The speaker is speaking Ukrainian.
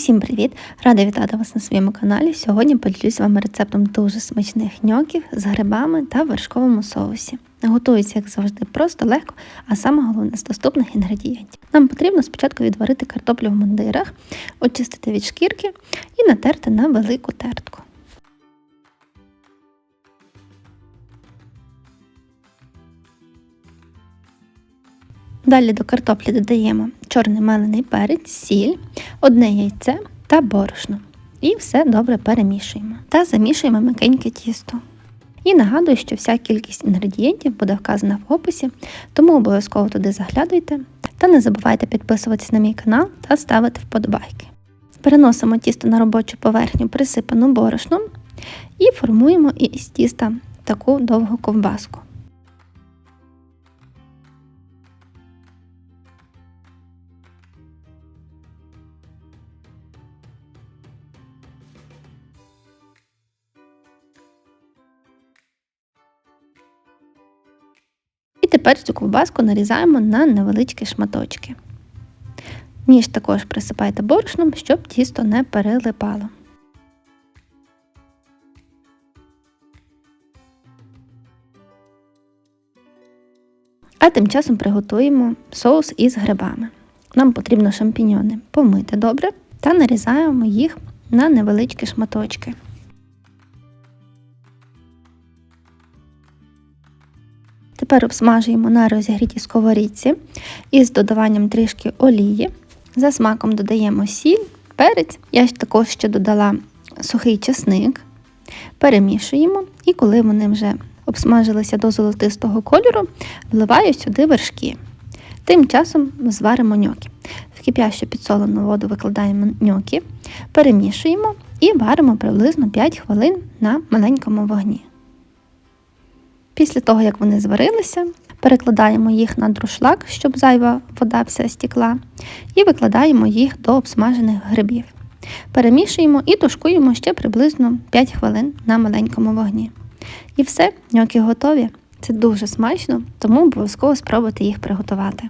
Усім привіт! Рада вітати вас на своєму каналі. Сьогодні поділюсь з вами рецептом дуже смачних ньоків з грибами та вершковому соусі. Готується, як завжди, просто легко, а саме головне з доступних інгредієнтів. Нам потрібно спочатку відварити картоплю в мундирах, очистити від шкірки і натерти на велику тертку. Далі до картоплі додаємо чорний мелений перець, сіль, одне яйце та борошно. І все добре перемішуємо та замішуємо м'якеньке тісто. І нагадую, що вся кількість інгредієнтів буде вказана в описі, тому обов'язково туди заглядуйте та не забувайте підписуватись на мій канал та ставити вподобайки. Переносимо тісто на робочу поверхню, присипану борошном, і формуємо із тіста таку довгу ковбаску. Тепер цю ковбаску нарізаємо на невеличкі шматочки. Ніж також присипайте борошном, щоб тісто не перелипало. А тим часом приготуємо соус із грибами. Нам потрібно шампіньони помити добре та нарізаємо їх на невеличкі шматочки. Тепер обсмажуємо на розігрітій сковорідці із додаванням трішки олії. За смаком додаємо сіль, перець. Я також ще додала сухий чесник, перемішуємо, і коли вони вже обсмажилися до золотистого кольору, вливаю сюди вершки. Тим часом зваримо ньоки. В кип'ящу підсолену воду викладаємо ньоки, перемішуємо і варимо приблизно 5 хвилин на маленькому вогні. Після того, як вони зварилися, перекладаємо їх на друшлак, щоб зайва вода вся стікла, і викладаємо їх до обсмажених грибів. Перемішуємо і тушкуємо ще приблизно 5 хвилин на маленькому вогні. І все, ньоки готові. Це дуже смачно, тому обов'язково спробуйте їх приготувати.